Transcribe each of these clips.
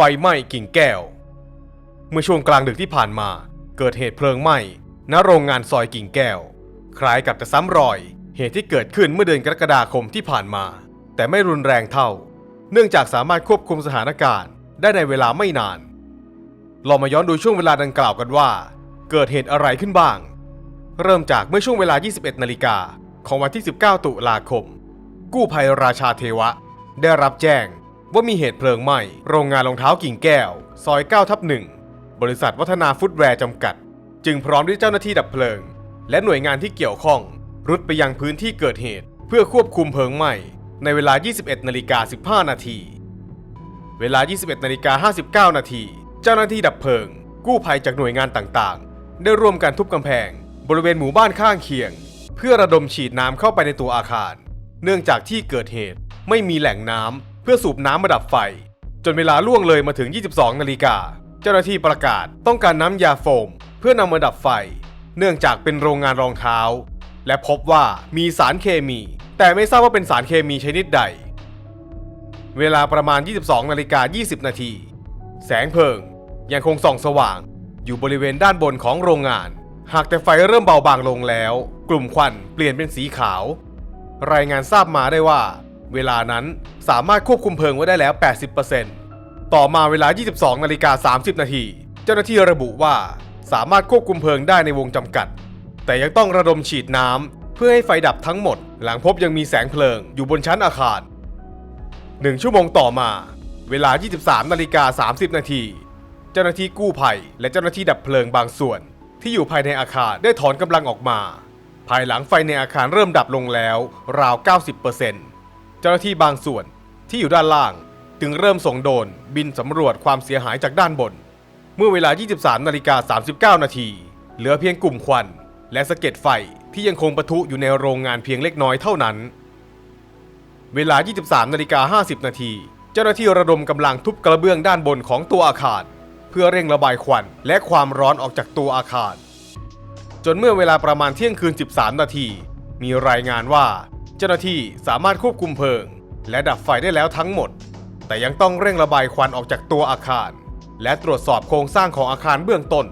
ไฟไหม้กิ่งแก้ว เมื่อช่วงกลางดึกที่ผ่านมา เกิดเหตุเพลิงไหม้ณโรงงานซอยกิ่งแก้ว คล้ายกับจะซ้ำรอย เหตุที่เกิดขึ้นเมื่อเดือนกรกฎาคมที่ผ่านมา แต่ไม่รุนแรงเท่า เนื่องจากสามารถควบคุมสถานการณ์ได้ในเวลาไม่นานเรามาย้อนดูช่วงเวลาดังกล่าวกันว่า เกิดเหตุอะไรขึ้นบ้าง เริ่มจากเมื่อช่วงเวลา 21 นาฬิกาของวันที่ 19 ตุลาคม กู้ภัยราชาเทวะ ได้รับแจ้ง ว่ามีเหตุเพลิงไหม้โรงงานรองเท้ากิ่งแก้ว ซอย9ทับ1บริษัทวัฒนาฟุตแวร์จำกัด จึงพร้อมด้วยเจ้าหน้าที่ดับเพลิง และหน่วยงานที่เกี่ยวข้อง รุดไปยังพื้นที่เกิดเหตุ เพื่อควบคุมเพลิงไหม้ในเวลา 21นาฬิกา15 นาที เวลา 21นาฬิกา59 นาที เจ้าหน้าที่ดับเพลิง กู้ภัยจากหน่วยงานต่างๆ ได้ร่วมกันทุบกำแพง บริเวณหมู่บ้านข้างเคียง เพื่อระดมฉีดน้ำเข้าไปในตัวอาคาร เนื่องจากที่เกิดเหตุไม่มีแหล่งน้ำ พื่อสูบน้ำมาดับไฟ จนเวลาล่วงเลยมาถึง 22 นาฬิกา เจ้าหน้าที่ประกาศต้องการน้ำยาโฟม เพื่อนำมาดับไฟ เนื่องจากเป็นโรงงานรองเท้า และพบว่ามีสารเคมี แต่ไม่ทราบว่าเป็นสารเคมีชนิดใด เวลาประมาณ 22 นาฬิกา 20 นาที แสงเพลิง ยังคงส่องสว่าง อยู่บริเวณด้านบนของโรงงาน หากแต่ไฟเริ่มเบาบางลงแล้ว กลุ่มควันเปลี่ยนเป็นสีขาว รายงานทราบมาได้ว่า เวลานั้นสามารถควบคุมเพลิงไว้ได้แล้ว 80%ต่อมาเวลา 22 นาฬิกา 30 นาที เจ้าหน้าที่ระบุว่าสามารถควบคุมเพลิงได้ในวงจำกัด แต่ยังต้องระดมฉีดน้ำเพื่อให้ไฟดับทั้งหมด หลังพบยังมีแสงเพลิงอยู่บนชั้นอาคารหนึ่งชั่วโมงต่อมา เวลา 23 นาฬิกา 30 นาที เจ้าหน้าที่กู้ภัย และเจ้าหน้าที่ดับเพลิงบางส่วน ที่อยู่ภายในอาคารได้ถอนกำลังออกมา ภายหลังไฟในอาคารเริ่มดับลงแล้วราว 90% เจ้าหน้าที่บางส่วนที่อยู่ด้านล่างจึงเริ่มส่งโดรนบินสำรวจความเสียหายจากด้านบน เมื่อเวลา 23นาฬิกา39 นาที เหลือเพียงกลุ่มควัน และสะเก็ดไฟที่ยังคงปะทุอยู่ในโรงงานเพียงเล็กน้อยเท่านั้น เวลา 23นาฬิกา50 นาที เจ้าหน้าที่ระดมกำลังทุบกระเบื้องด้านบนของตัวอาคาร เพื่อเร่งระบายควันและความร้อนออกจากตัวอาคาร จนเมื่อเวลาประมาณเที่ยงคืน 13 นาที มีรายงานว่า เจ้าหน้าที่สามารถควบคุมเพลิง และดับไฟได้แล้วทั้งหมด แต่ยังต้องเร่งระบายควันออกจากตัวอาคาร และตรวจสอบโครงสร้างของอาคารเบื้องต้น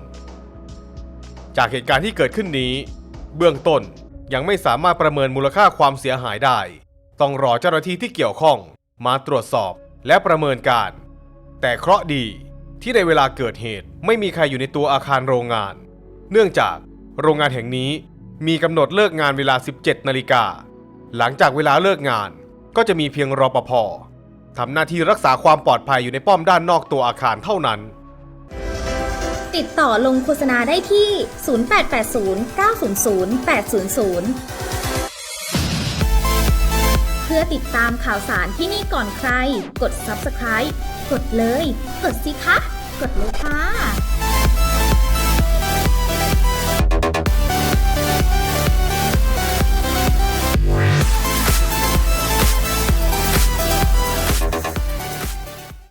จากเหตุการณ์ที่เกิดขึ้นนี้ เบื้องต้นยังไม่สามารถประเมินมูลค่าความเสียหายได้ ต้องรอเจ้าหน้าที่ที่เกี่ยวข้องมาตรวจสอบและประเมินการ แต่เคราะห์ดีที่ในเวลาเกิดเหตุไม่มีใครอยู่ในตัวอาคารโรงงาน เนื่องจากโรงงานแห่งนี้มีกำหนดเลิกงานเวลา 17 นาฬิกา หลังจากเวลาเลิกงาน ก็จะมีเพียงรปภทำหน้าที่รักษาความปลอดภัยอยู่ในป้อมด้านนอกตัวอาคารเท่านั้น ติดต่อลงโฆษณาได้ที่ 0880 900 800 เพื่อติดตามข่าวสารที่นี่ก่อนใคร กด subscribe กดเลย กดสิคะ กดเลยค่ะ